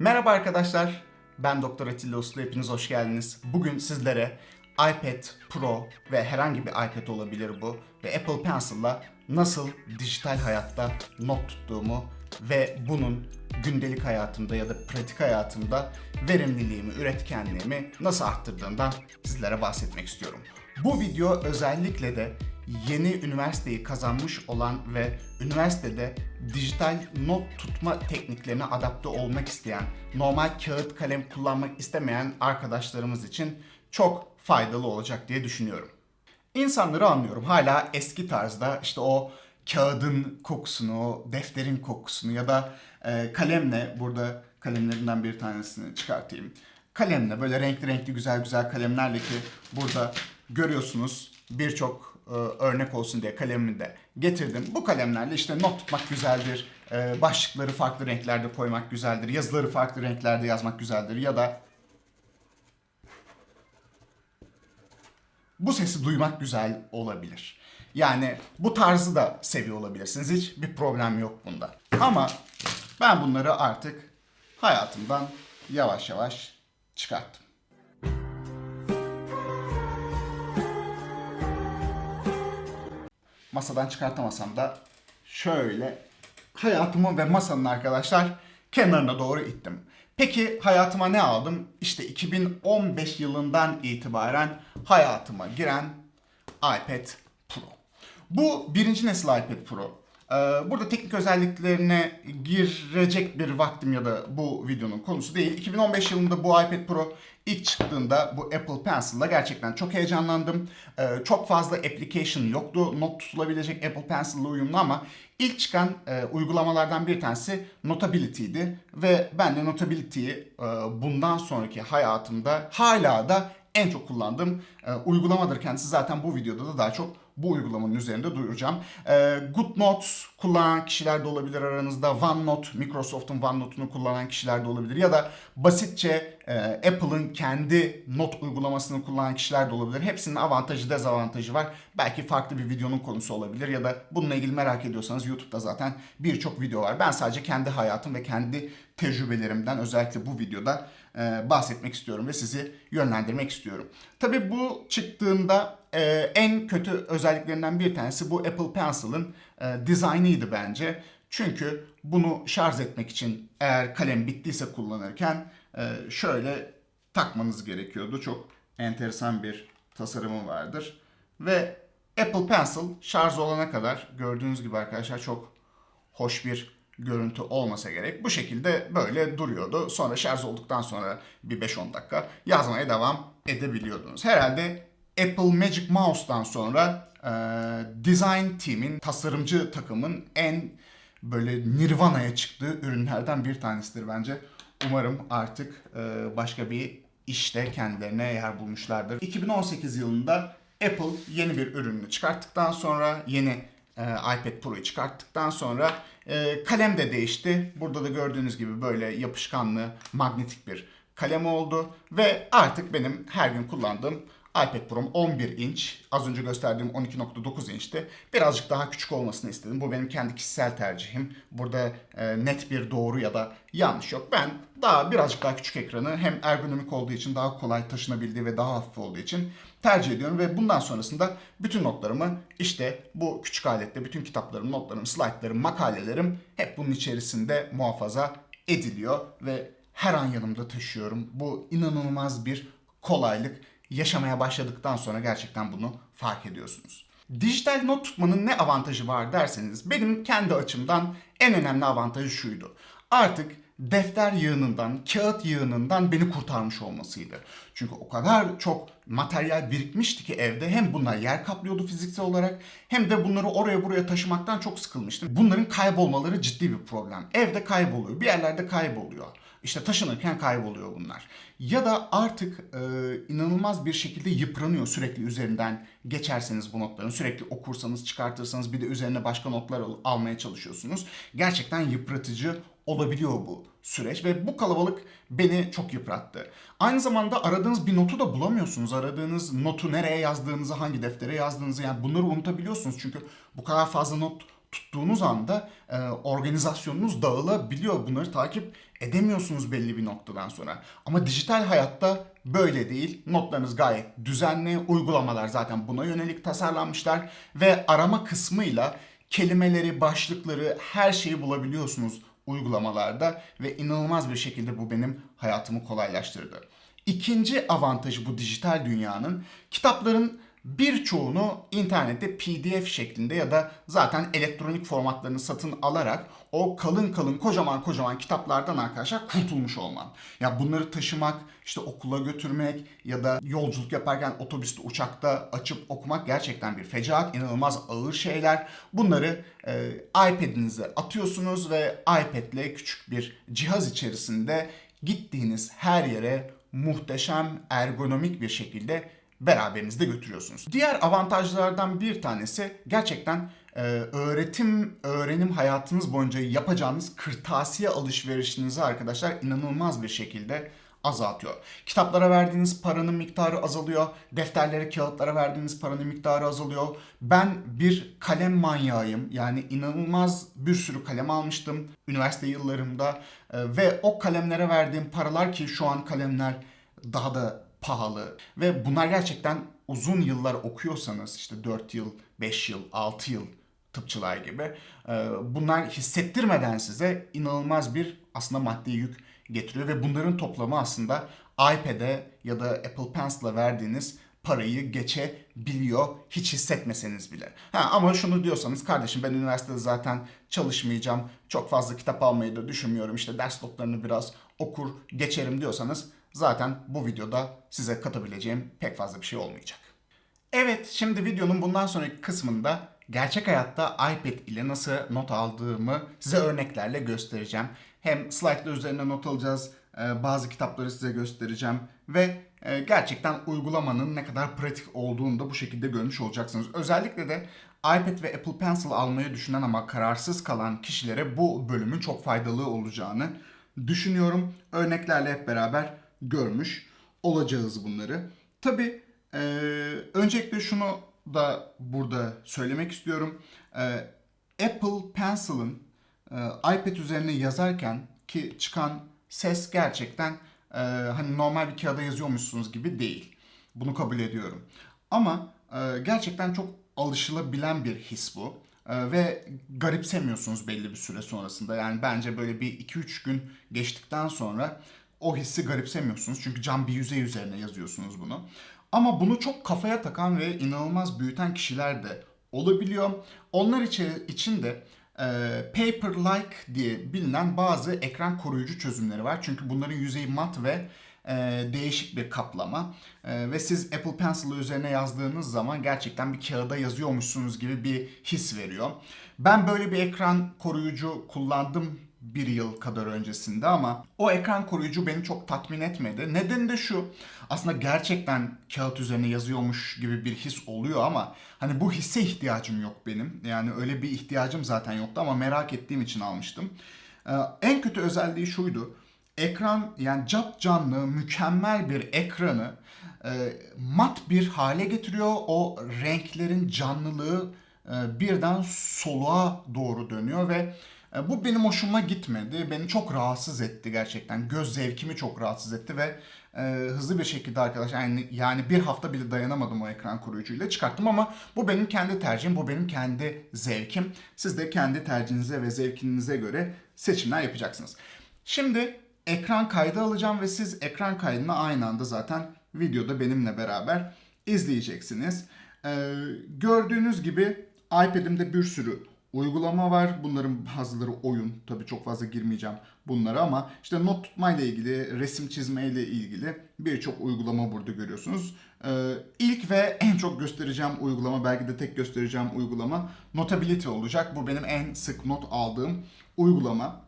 Merhaba arkadaşlar. Ben Doktor Atilla Uslu. Hepiniz hoş geldiniz. Bugün sizlere iPad Pro ve herhangi bir iPad olabilir bu ve Apple Pencil'la nasıl dijital hayatta not tuttuğumu ve bunun gündelik hayatımda ya da pratik hayatımda verimliliğimi, üretkenliğimi nasıl arttırdığından sizlere bahsetmek istiyorum. Bu video özellikle de yeni üniversiteyi kazanmış olan ve üniversitede dijital not tutma tekniklerine adapte olmak isteyen, normal kağıt kalem kullanmak istemeyen arkadaşlarımız için çok faydalı olacak diye düşünüyorum. İnsanları anlıyorum. Hala eski tarzda işte o kağıdın kokusunu, defterin kokusunu ya da e, kalemle burada kalemlerinden bir tanesini çıkartayım. Kalemle böyle renkli renkli güzel güzel kalemlerle ki burada görüyorsunuz birçok e, örnek olsun diye kalemimi de getirdim. Bu kalemlerle işte not tutmak güzeldir. E, başlıkları farklı renklerde koymak güzeldir. Yazıları farklı renklerde yazmak güzeldir. Ya da bu sesi duymak güzel olabilir. Yani bu tarzı da seviyor olabilirsiniz. Hiç bir problem yok bunda. Ama ben bunları artık hayatımdan yavaş yavaş çıkarttım. Masadan çıkartamasam da şöyle hayatımı ve masanın arkadaşlar kenarına doğru ittim. Peki hayatıma ne aldım? İşte 2015 yılından itibaren hayatıma giren iPad Pro. Bu birinci nesil iPad Pro. Ee, Burada teknik özelliklerine girecek bir vaktim ya da bu videonun konusu değil. 2015 yılında bu iPad Pro ilk çıktığında bu Apple Pencil'la gerçekten çok heyecanlandım. Ee, Çok fazla application yoktu. Not tutulabilecek Apple Pencil'la uyumlu ama ilk çıkan e, uygulamalardan bir tanesi Notability'ydi. Ve ben de Notability'yi e, bundan sonraki hayatımda hala da en çok kullandığım e, uygulamadır kendisi. Zaten bu videoda da daha çok bu uygulamanın üzerinde duyuracağım. E, GoodNotes kullanan kişiler de olabilir aranızda. OneNote, Microsoft'un OneNote'unu kullanan kişiler de olabilir. Ya da basitçe e, Apple'ın kendi not uygulamasını kullanan kişiler de olabilir. Hepsinin avantajı, dezavantajı var. Belki farklı bir videonun konusu olabilir ya da bununla ilgili merak ediyorsanız YouTube'da zaten birçok video var. Ben sadece kendi hayatım ve kendi tecrübelerimden özellikle bu videoda e, bahsetmek istiyorum ve sizi yönlendirmek istiyorum. Tabii bu çıktığında e, en kötü özelliklerinden bir tanesi bu Apple Pencil'ın e, dizaynıydı bence. Çünkü bunu şarj etmek için eğer kalem bittiyse kullanırken şöyle takmanız gerekiyordu. Çok enteresan bir tasarımı vardır. Ve Apple Pencil şarj olana kadar gördüğünüz gibi arkadaşlar çok hoş bir görüntü olmasa gerek. Bu şekilde böyle duruyordu. Sonra şarj olduktan sonra bir 5-10 dakika yazmaya devam edebiliyordunuz. Herhalde Apple Magic Mouse'dan sonra e, design team'in, tasarımcı takımın en böyle nirvana'ya çıktığı ürünlerden bir tanesidir bence. Umarım artık e, başka bir işte kendilerine yer bulmuşlardır. 2018 yılında Apple yeni bir ürününü çıkarttıktan sonra yeni e, iPad Pro'yu çıkarttıktan sonra e, kalem de değişti. Burada da gördüğünüz gibi böyle yapışkanlı, magnetik bir kalem oldu. Ve artık benim her gün kullandığım iPad Pro'm 11 inç. Az önce gösterdiğim 12.9 inçti. Birazcık daha küçük olmasını istedim. Bu benim kendi kişisel tercihim. Burada e, net bir doğru ya da yanlış yok. Ben daha birazcık daha küçük ekranı hem ergonomik olduğu için daha kolay taşınabildiği ve daha hafif olduğu için tercih ediyorum ve bundan sonrasında bütün notlarımı işte bu küçük alette bütün kitaplarım, notlarım, slaytlarım, makalelerim hep bunun içerisinde muhafaza ediliyor ve her an yanımda taşıyorum. Bu inanılmaz bir kolaylık. Yaşamaya başladıktan sonra gerçekten bunu fark ediyorsunuz. Dijital not tutmanın ne avantajı var derseniz benim kendi açımdan en önemli avantajı şuydu. Artık defter yığınından, kağıt yığınından beni kurtarmış olmasıydı. Çünkü o kadar çok materyal birikmişti ki evde hem bunlar yer kaplıyordu fiziksel olarak hem de bunları oraya buraya taşımaktan çok sıkılmıştım. Bunların kaybolmaları ciddi bir problem. Evde kayboluyor, bir yerlerde kayboluyor. İşte taşınırken kayboluyor bunlar. Ya da artık e, inanılmaz bir şekilde yıpranıyor sürekli üzerinden geçerseniz bu notların. Sürekli okursanız, çıkartırsanız bir de üzerine başka notlar al- almaya çalışıyorsunuz. Gerçekten yıpratıcı olabiliyor bu süreç ve bu kalabalık beni çok yıprattı. Aynı zamanda aradığınız bir notu da bulamıyorsunuz. Aradığınız notu nereye yazdığınızı, hangi deftere yazdığınızı yani bunları unutabiliyorsunuz. Çünkü bu kadar fazla not tuttuğunuz anda e, organizasyonunuz dağılabiliyor. Bunları takip edemiyorsunuz belli bir noktadan sonra. Ama dijital hayatta böyle değil. Notlarınız gayet düzenli. Uygulamalar zaten buna yönelik tasarlanmışlar ve arama kısmıyla kelimeleri, başlıkları, her şeyi bulabiliyorsunuz uygulamalarda ve inanılmaz bir şekilde bu benim hayatımı kolaylaştırdı. İkinci avantajı bu dijital dünyanın kitapların birçoğunu internette PDF şeklinde ya da zaten elektronik formatlarını satın alarak o kalın kalın kocaman kocaman kitaplardan arkadaşlar kurtulmuş olman. Ya bunları taşımak, işte okula götürmek ya da yolculuk yaparken otobüste, uçakta açıp okumak gerçekten bir fecaat, inanılmaz ağır şeyler. Bunları e, iPad'inize atıyorsunuz ve iPad'le küçük bir cihaz içerisinde gittiğiniz her yere muhteşem ergonomik bir şekilde beraberinizde götürüyorsunuz. Diğer avantajlardan bir tanesi gerçekten e, öğretim, öğrenim hayatınız boyunca yapacağınız kırtasiye alışverişinizi arkadaşlar inanılmaz bir şekilde azaltıyor. Kitaplara verdiğiniz paranın miktarı azalıyor. Defterlere, kağıtlara verdiğiniz paranın miktarı azalıyor. Ben bir kalem manyağıyım. Yani inanılmaz bir sürü kalem almıştım üniversite yıllarımda. E, ve o kalemlere verdiğim paralar ki şu an kalemler daha da pahalı ve bunlar gerçekten uzun yıllar okuyorsanız işte 4 yıl, 5 yıl, 6 yıl tıpçılar gibi e, bunlar hissettirmeden size inanılmaz bir aslında maddi yük getiriyor ve bunların toplamı aslında iPad'e ya da Apple Pencil'a verdiğiniz parayı geçebiliyor hiç hissetmeseniz bile. Ha, ama şunu diyorsanız kardeşim ben üniversitede zaten çalışmayacağım. Çok fazla kitap almayı da düşünmüyorum. İşte ders notlarını biraz okur geçerim diyorsanız zaten bu videoda size katabileceğim pek fazla bir şey olmayacak. Evet, şimdi videonun bundan sonraki kısmında gerçek hayatta iPad ile nasıl not aldığımı size örneklerle göstereceğim. Hem slaytlar üzerine not alacağız, e, bazı kitapları size göstereceğim ve e, gerçekten uygulamanın ne kadar pratik olduğunu da bu şekilde görmüş olacaksınız. Özellikle de iPad ve Apple Pencil almayı düşünen ama kararsız kalan kişilere bu bölümün çok faydalı olacağını düşünüyorum. Örneklerle hep beraber görmüş olacağız bunları. Tabii e, öncelikle şunu da burada söylemek istiyorum. E, Apple Pencil'ın e, iPad üzerine yazarken ki çıkan ses gerçekten e, hani normal bir kağıda yazıyormuşsunuz gibi değil. Bunu kabul ediyorum. Ama e, gerçekten çok alışılabilen bir his bu. E, ve garipsemiyorsunuz belli bir süre sonrasında. Yani bence böyle bir 2-3 gün geçtikten sonra o hissi garipsemiyorsunuz. Çünkü cam bir yüzey üzerine yazıyorsunuz bunu. Ama bunu çok kafaya takan ve inanılmaz büyüten kişiler de olabiliyor. Onlar için de e, Paper-like diye bilinen bazı ekran koruyucu çözümleri var. Çünkü bunların yüzeyi mat ve e, değişik bir kaplama. E, ve siz Apple Pencil üzerine yazdığınız zaman gerçekten bir kağıda yazıyormuşsunuz gibi bir his veriyor. Ben böyle bir ekran koruyucu kullandım bir yıl kadar öncesinde ama o ekran koruyucu beni çok tatmin etmedi. Nedeni de şu. Aslında gerçekten kağıt üzerine yazıyormuş gibi bir his oluyor ama hani bu hisse ihtiyacım yok benim. Yani öyle bir ihtiyacım zaten yoktu ama merak ettiğim için almıştım. Ee, en kötü özelliği şuydu. Ekran yani cap canlı mükemmel bir ekranı e, mat bir hale getiriyor. O renklerin canlılığı e, birden soluğa doğru dönüyor ve bu benim hoşuma gitmedi. Beni çok rahatsız etti gerçekten. Göz zevkimi çok rahatsız etti ve e, hızlı bir şekilde arkadaşlar yani, yani bir hafta bile dayanamadım o ekran koruyucuyla çıkarttım ama bu benim kendi tercihim, bu benim kendi zevkim. Siz de kendi tercihinize ve zevkinize göre seçimler yapacaksınız. Şimdi ekran kaydı alacağım ve siz ekran kaydını aynı anda zaten videoda benimle beraber izleyeceksiniz. Ee, gördüğünüz gibi iPad'imde bir sürü uygulama var. Bunların bazıları oyun. Tabii çok fazla girmeyeceğim bunlara ama işte not tutma ile ilgili, resim çizme ile ilgili birçok uygulama burada görüyorsunuz. Ee, ilk ve en çok göstereceğim uygulama, belki de tek göstereceğim uygulama Notability olacak. Bu benim en sık not aldığım uygulama.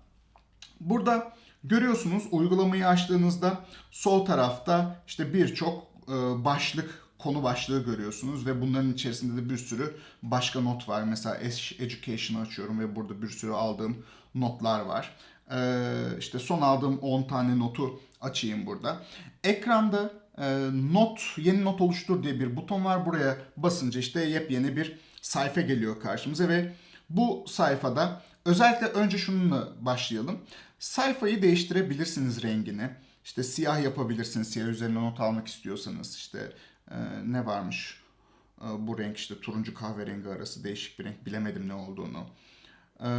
Burada görüyorsunuz uygulamayı açtığınızda sol tarafta işte birçok e, başlık konu başlığı görüyorsunuz ve bunların içerisinde de bir sürü başka not var. Mesela Education'ı açıyorum ve burada bir sürü aldığım notlar var. Ee, işte son aldığım 10 tane notu açayım burada. Ekranda e, not, yeni not oluştur diye bir buton var. Buraya basınca işte yepyeni bir sayfa geliyor karşımıza ve Bu sayfada özellikle önce şununla başlayalım. Sayfayı değiştirebilirsiniz rengini. İşte siyah yapabilirsiniz. Siyah üzerine not almak istiyorsanız. işte e, ne varmış? E, bu renk işte turuncu kahverengi arası değişik bir renk. Bilemedim ne olduğunu. E,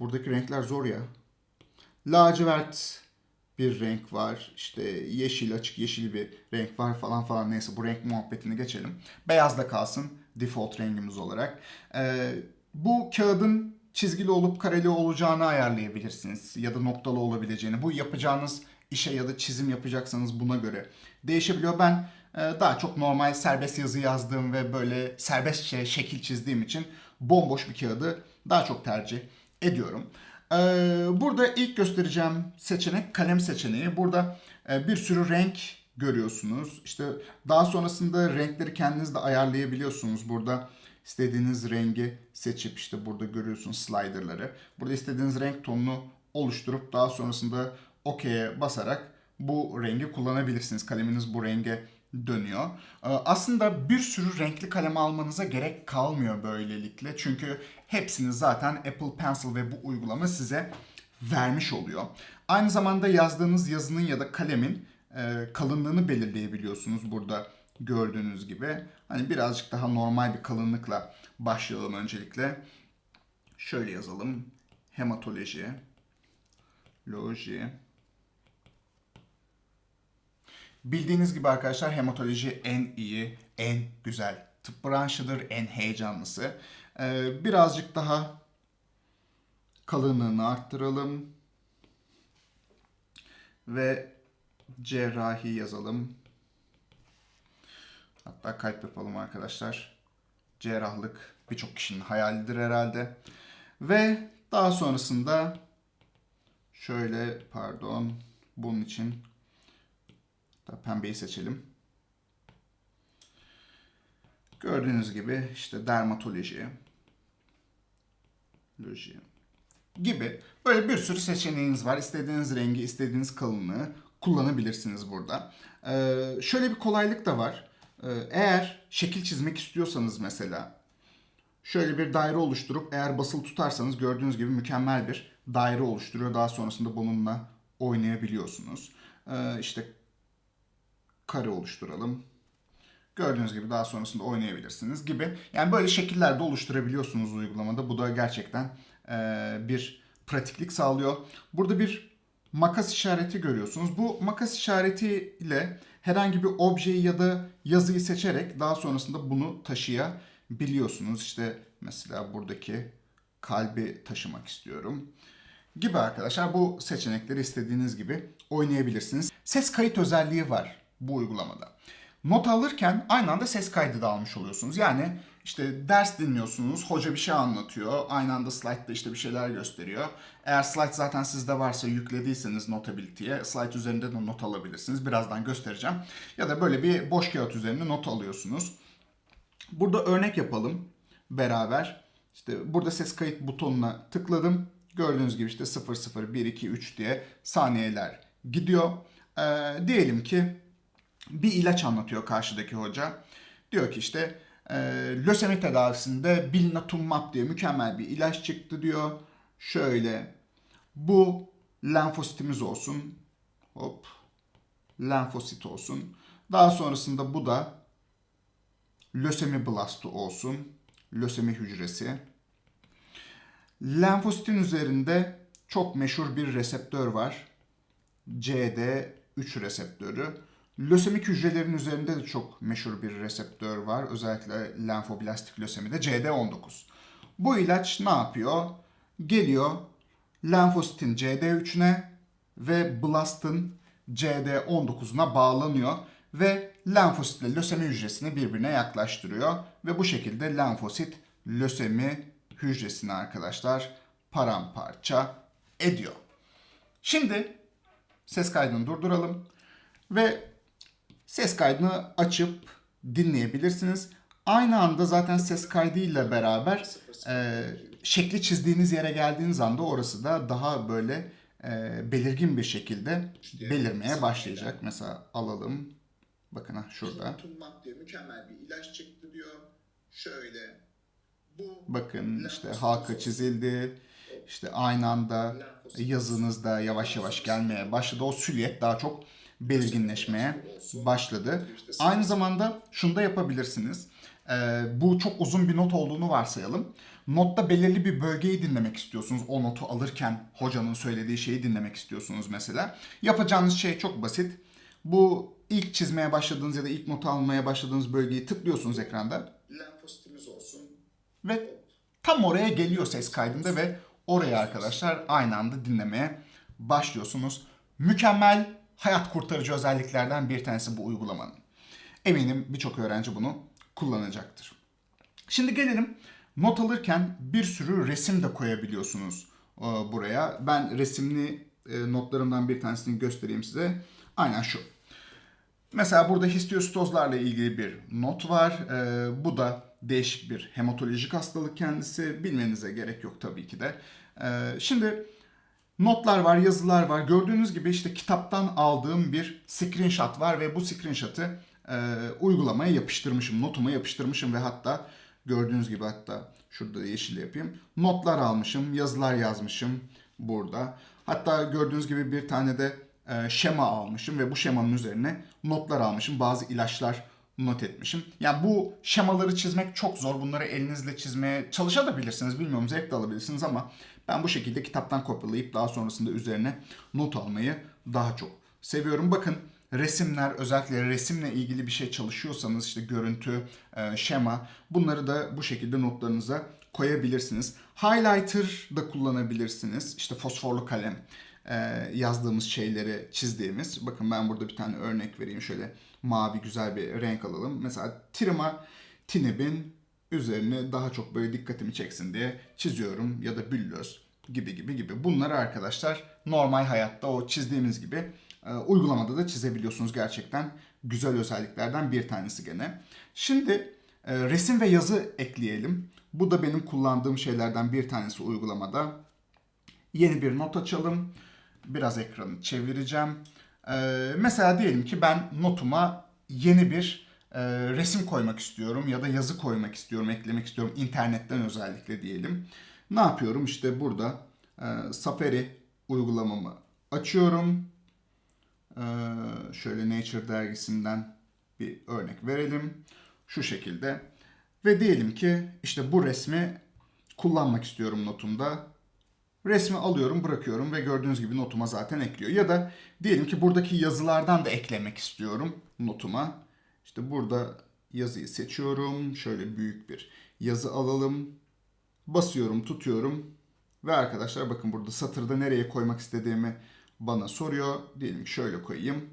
buradaki renkler zor ya. Lacivert bir renk var. İşte yeşil açık yeşil bir renk var falan falan neyse bu renk muhabbetini geçelim. Beyaz da kalsın default rengimiz olarak. Ee, bu kağıdın çizgili olup kareli olacağını ayarlayabilirsiniz ya da noktalı olabileceğini. Bu yapacağınız işe ya da çizim yapacaksanız buna göre değişebiliyor. Ben daha çok normal serbest yazı yazdığım ve böyle serbestçe şekil çizdiğim için bomboş bir kağıdı daha çok tercih ediyorum. Ee, burada ilk göstereceğim seçenek kalem seçeneği. Burada e, bir sürü renk görüyorsunuz. İşte daha sonrasında renkleri kendiniz de ayarlayabiliyorsunuz. Burada istediğiniz rengi seçip işte burada görüyorsunuz sliderları. Burada istediğiniz renk tonunu oluşturup daha sonrasında OK'ye basarak bu rengi kullanabilirsiniz. Kaleminiz bu renge dönüyor. Ee, Aslında bir sürü renkli kalem almanıza gerek kalmıyor böylelikle. Çünkü hepsini zaten Apple Pencil ve bu uygulama size vermiş oluyor. Aynı zamanda yazdığınız yazının ya da kalemin e, kalınlığını belirleyebiliyorsunuz burada gördüğünüz gibi. Hani birazcık daha normal bir kalınlıkla başlayalım öncelikle. Şöyle yazalım. Hematoloji, loji, Bildiğiniz gibi arkadaşlar hematoloji en iyi, en güzel tıp branşıdır, en heyecanlısı. Ee, birazcık daha kalınlığını arttıralım. Ve cerrahi yazalım. Hatta kalp yapalım arkadaşlar. Cerrahlık birçok kişinin hayalidir herhalde. Ve daha sonrasında şöyle pardon bunun için da pembeyi seçelim. Gördüğünüz gibi işte dermatoloji, loji gibi böyle bir sürü seçeneğiniz var. İstediğiniz rengi, istediğiniz kalınlığı kullanabilirsiniz burada. Ee, şöyle bir kolaylık da var. Ee, eğer şekil çizmek istiyorsanız mesela şöyle bir daire oluşturup eğer basılı tutarsanız gördüğünüz gibi mükemmel bir daire oluşturuyor. Daha sonrasında bununla oynayabiliyorsunuz. Ee, işte kare oluşturalım. Gördüğünüz gibi daha sonrasında oynayabilirsiniz gibi. Yani böyle şekiller de oluşturabiliyorsunuz uygulamada. Bu da gerçekten e, bir pratiklik sağlıyor. Burada bir makas işareti görüyorsunuz. Bu makas işaretiyle herhangi bir objeyi ya da yazıyı seçerek daha sonrasında bunu taşıyabiliyorsunuz. İşte mesela buradaki kalbi taşımak istiyorum gibi arkadaşlar bu seçenekleri istediğiniz gibi oynayabilirsiniz. Ses kayıt özelliği var bu uygulamada. Not alırken aynı anda ses kaydı da almış oluyorsunuz. Yani işte ders dinliyorsunuz, hoca bir şey anlatıyor, aynı anda slide'da işte bir şeyler gösteriyor. Eğer slide zaten sizde varsa yüklediyseniz Notability'ye slide üzerinde de not alabilirsiniz. Birazdan göstereceğim. Ya da böyle bir boş kağıt üzerine not alıyorsunuz. Burada örnek yapalım beraber. İşte burada ses kayıt butonuna tıkladım. Gördüğünüz gibi işte 0 0 1 2 3 diye saniyeler gidiyor. Ee, diyelim ki bir ilaç anlatıyor karşıdaki hoca. Diyor ki işte e, lösemi tedavisinde bilnatumab diye mükemmel bir ilaç çıktı diyor. Şöyle bu lenfositimiz olsun. Hop. Lenfosit olsun. Daha sonrasında bu da lösemi blastı olsun. Lösemi hücresi. Lenfositin üzerinde çok meşhur bir reseptör var. CD3 reseptörü. Lösemik hücrelerin üzerinde de çok meşhur bir reseptör var. Özellikle lenfoblastik lösemide CD19. Bu ilaç ne yapıyor? Geliyor lenfositin CD3'üne ve blastın CD19'una bağlanıyor ve lenfositle lösemi hücresini birbirine yaklaştırıyor ve bu şekilde lenfosit lösemi hücresini arkadaşlar paramparça ediyor. Şimdi ses kaydını durduralım ve ses kaydını açıp dinleyebilirsiniz. Aynı anda zaten ses kaydıyla beraber e, şekli çizdiğiniz yere geldiğiniz anda orası da daha böyle e, belirgin bir şekilde belirmeye başlayacak. Mesela alalım. Bakın ha şurada. Tutunmak diyor. Mükemmel bir ilaç çıktı diyor. Şöyle. Bakın işte halka çizildi. İşte aynı anda yazınız da yavaş yavaş gelmeye başladı. O silüet daha çok belirginleşmeye başladı. Aynı zamanda şunu da yapabilirsiniz. Ee, bu çok uzun bir not olduğunu varsayalım. Notta belirli bir bölgeyi dinlemek istiyorsunuz. O notu alırken hocanın söylediği şeyi dinlemek istiyorsunuz mesela. Yapacağınız şey çok basit. Bu ilk çizmeye başladığınız ya da ilk notu almaya başladığınız bölgeyi tıklıyorsunuz ekranda. Ve tam oraya geliyor ses kaydında ve oraya arkadaşlar aynı anda dinlemeye başlıyorsunuz. Mükemmel hayat kurtarıcı özelliklerden bir tanesi bu uygulamanın. Eminim birçok öğrenci bunu kullanacaktır. Şimdi gelelim not alırken bir sürü resim de koyabiliyorsunuz e, buraya. Ben resimli e, notlarımdan bir tanesini göstereyim size. Aynen şu. Mesela burada histiyostozlarla ilgili bir not var. Ee, bu da değişik bir hematolojik hastalık kendisi. Bilmenize gerek yok tabii ki de. Şimdi notlar var, yazılar var. Gördüğünüz gibi işte kitaptan aldığım bir screenshot var ve bu screenshot'ı e, uygulamaya yapıştırmışım. Notuma yapıştırmışım ve hatta gördüğünüz gibi hatta şurada da yeşil yapayım. Notlar almışım, yazılar yazmışım burada. Hatta gördüğünüz gibi bir tane de e, şema almışım ve bu şemanın üzerine notlar almışım. Bazı ilaçlar not etmişim. Yani bu şemaları çizmek çok zor. Bunları elinizle çizmeye çalışabilirsiniz. Bilmiyorum zevk de alabilirsiniz ama ben bu şekilde kitaptan kopyalayıp daha sonrasında üzerine not almayı daha çok seviyorum. Bakın resimler özellikle resimle ilgili bir şey çalışıyorsanız işte görüntü, e, şema bunları da bu şekilde notlarınıza koyabilirsiniz. Highlighter da kullanabilirsiniz. İşte fosforlu kalem yazdığımız şeyleri çizdiğimiz. Bakın ben burada bir tane örnek vereyim. Şöyle mavi güzel bir renk alalım. Mesela Trima Tinib'in üzerine daha çok böyle dikkatimi çeksin diye çiziyorum ya da büllöz gibi gibi gibi. Bunları arkadaşlar normal hayatta o çizdiğimiz gibi e, uygulamada da çizebiliyorsunuz gerçekten güzel özelliklerden bir tanesi gene. Şimdi e, resim ve yazı ekleyelim. Bu da benim kullandığım şeylerden bir tanesi uygulamada. Yeni bir not açalım. Biraz ekranı çevireceğim. Ee, mesela diyelim ki ben notuma yeni bir e, resim koymak istiyorum ya da yazı koymak istiyorum, eklemek istiyorum internetten özellikle diyelim. Ne yapıyorum? İşte burada e, Safari uygulamamı açıyorum. Ee, şöyle Nature dergisinden bir örnek verelim. Şu şekilde. Ve diyelim ki işte bu resmi kullanmak istiyorum notumda. Resmi alıyorum, bırakıyorum ve gördüğünüz gibi notuma zaten ekliyor. Ya da diyelim ki buradaki yazılardan da eklemek istiyorum notuma. İşte burada yazıyı seçiyorum. Şöyle büyük bir yazı alalım. Basıyorum, tutuyorum. Ve arkadaşlar bakın burada satırda nereye koymak istediğimi bana soruyor. Diyelim şöyle koyayım.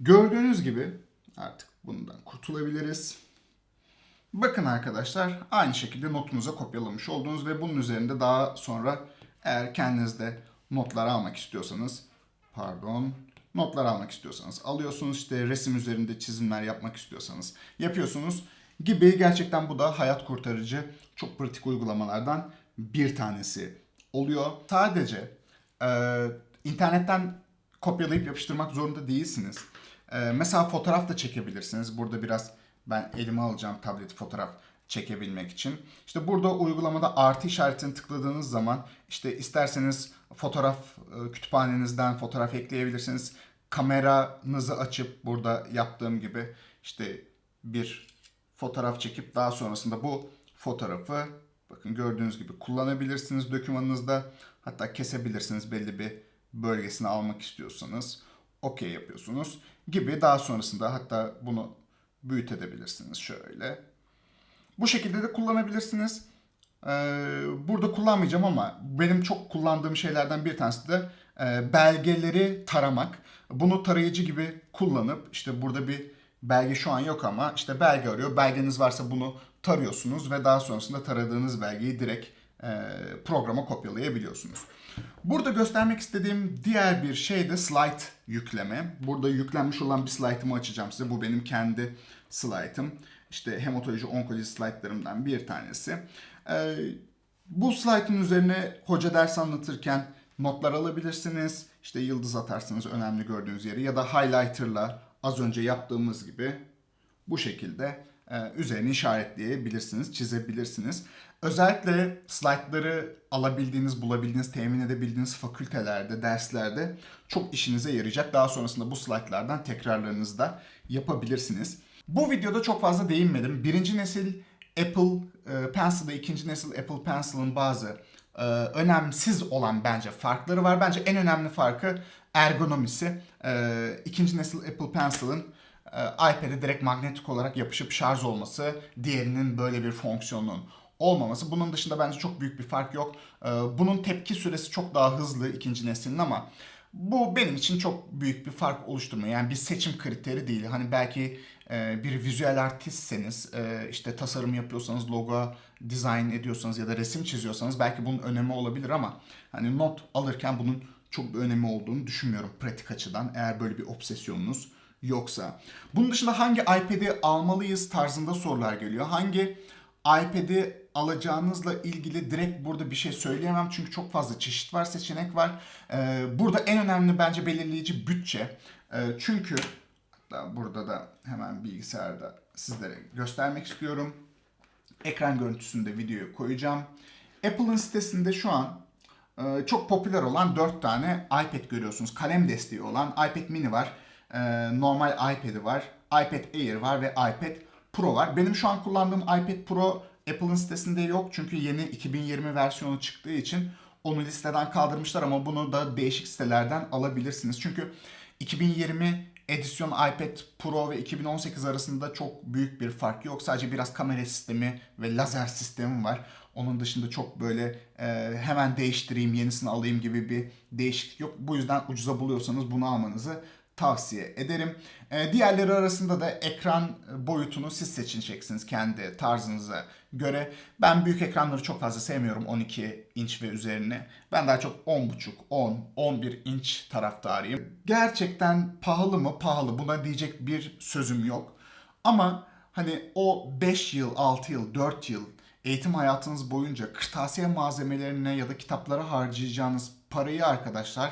Gördüğünüz gibi artık bundan kurtulabiliriz. Bakın arkadaşlar aynı şekilde notunuza kopyalamış oldunuz ve bunun üzerinde daha sonra eğer kendiniz de notlar almak istiyorsanız pardon notlar almak istiyorsanız alıyorsunuz işte resim üzerinde çizimler yapmak istiyorsanız yapıyorsunuz gibi gerçekten bu da hayat kurtarıcı çok pratik uygulamalardan bir tanesi oluyor. Sadece e, internetten kopyalayıp yapıştırmak zorunda değilsiniz. E, mesela fotoğraf da çekebilirsiniz. Burada biraz ben elime alacağım tableti fotoğraf çekebilmek için. İşte burada uygulamada artı işaretini tıkladığınız zaman işte isterseniz fotoğraf e, kütüphanenizden fotoğraf ekleyebilirsiniz. Kameranızı açıp burada yaptığım gibi işte bir fotoğraf çekip daha sonrasında bu fotoğrafı bakın gördüğünüz gibi kullanabilirsiniz dokümanınızda. Hatta kesebilirsiniz belli bir bölgesini almak istiyorsanız. Okey yapıyorsunuz gibi daha sonrasında hatta bunu büyütebilirsiniz şöyle. Bu şekilde de kullanabilirsiniz. Ee, burada kullanmayacağım ama benim çok kullandığım şeylerden bir tanesi de e, belgeleri taramak. Bunu tarayıcı gibi kullanıp işte burada bir belge şu an yok ama işte belge arıyor. Belgeniz varsa bunu tarıyorsunuz ve daha sonrasında taradığınız belgeyi direkt e, programa kopyalayabiliyorsunuz. Burada göstermek istediğim diğer bir şey de slide yükleme. Burada yüklenmiş olan bir slide'ımı açacağım size. Bu benim kendi slide'ım. İşte hematoloji onkoloji slaytlarımdan bir tanesi. Ee, bu slaytın üzerine hoca ders anlatırken notlar alabilirsiniz. İşte yıldız atarsınız önemli gördüğünüz yeri ya da highlighter'la az önce yaptığımız gibi bu şekilde e, üzerine işaretleyebilirsiniz, çizebilirsiniz. Özellikle slaytları alabildiğiniz, bulabildiğiniz, temin edebildiğiniz fakültelerde, derslerde çok işinize yarayacak. Daha sonrasında bu slaytlardan tekrarlarınızı da yapabilirsiniz. Bu videoda çok fazla değinmedim. Birinci nesil Apple e, Pencil'da ikinci nesil Apple Pencil'ın bazı e, önemsiz olan bence farkları var. Bence en önemli farkı ergonomisi. E, ikinci nesil Apple Pencil'ın e, iPad'e direkt magnetik olarak yapışıp şarj olması, diğerinin böyle bir fonksiyonun olmaması. Bunun dışında bence çok büyük bir fark yok. E, bunun tepki süresi çok daha hızlı ikinci neslin ama bu benim için çok büyük bir fark oluşturmuyor. Yani bir seçim kriteri değil. Hani belki e, bir visual artistseniz, e, işte tasarım yapıyorsanız, logo dizayn ediyorsanız ya da resim çiziyorsanız belki bunun önemi olabilir ama hani not alırken bunun çok bir önemi olduğunu düşünmüyorum pratik açıdan. Eğer böyle bir obsesyonunuz yoksa. Bunun dışında hangi iPad'i almalıyız tarzında sorular geliyor. Hangi iPad'i alacağınızla ilgili direkt burada bir şey söyleyemem çünkü çok fazla çeşit var, seçenek var. Ee, burada en önemli bence belirleyici bütçe. Ee, çünkü burada da hemen bilgisayarda sizlere göstermek istiyorum. Ekran görüntüsünde videoyu koyacağım. Apple'ın sitesinde şu an e, çok popüler olan 4 tane iPad görüyorsunuz. Kalem desteği olan iPad mini var. e, normal iPad'i var. iPad Air var ve iPad Pro var. Benim şu an kullandığım iPad Pro Apple'ın sitesinde yok. Çünkü yeni 2020 versiyonu çıktığı için onu listeden kaldırmışlar ama bunu da değişik sitelerden alabilirsiniz. Çünkü 2020 edisyon iPad Pro ve 2018 arasında çok büyük bir fark yok. Sadece biraz kamera sistemi ve lazer sistemi var. Onun dışında çok böyle e, hemen değiştireyim, yenisini alayım gibi bir değişiklik yok. Bu yüzden ucuza buluyorsanız bunu almanızı tavsiye ederim. Ee, diğerleri arasında da ekran boyutunu siz seçeceksiniz kendi tarzınıza göre. Ben büyük ekranları çok fazla sevmiyorum 12 inç ve üzerine. Ben daha çok 10.5, 10, 11 inç taraftarıyım. Gerçekten pahalı mı? Pahalı. Buna diyecek bir sözüm yok. Ama hani o 5 yıl, 6 yıl, 4 yıl eğitim hayatınız boyunca kırtasiye malzemelerine ya da kitaplara harcayacağınız parayı arkadaşlar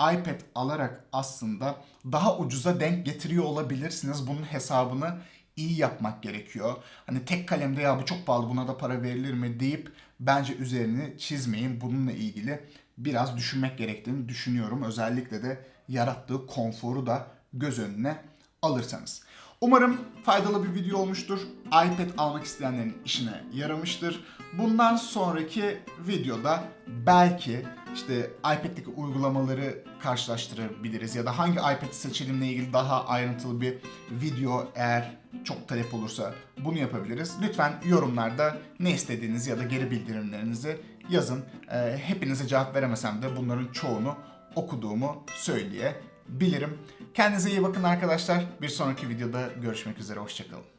iPad alarak aslında daha ucuza denk getiriyor olabilirsiniz. Bunun hesabını iyi yapmak gerekiyor. Hani tek kalemde ya bu çok pahalı buna da para verilir mi deyip bence üzerini çizmeyin. Bununla ilgili biraz düşünmek gerektiğini düşünüyorum. Özellikle de yarattığı konforu da göz önüne alırsanız. Umarım faydalı bir video olmuştur. iPad almak isteyenlerin işine yaramıştır. Bundan sonraki videoda belki işte iPad'deki uygulamaları karşılaştırabiliriz ya da hangi iPad seçelimle ilgili daha ayrıntılı bir video eğer çok talep olursa bunu yapabiliriz. Lütfen yorumlarda ne istediğinizi ya da geri bildirimlerinizi yazın. Ee, hepinize cevap veremesem de bunların çoğunu okuduğumu söyleyebilirim. Kendinize iyi bakın arkadaşlar. Bir sonraki videoda görüşmek üzere. Hoşçakalın.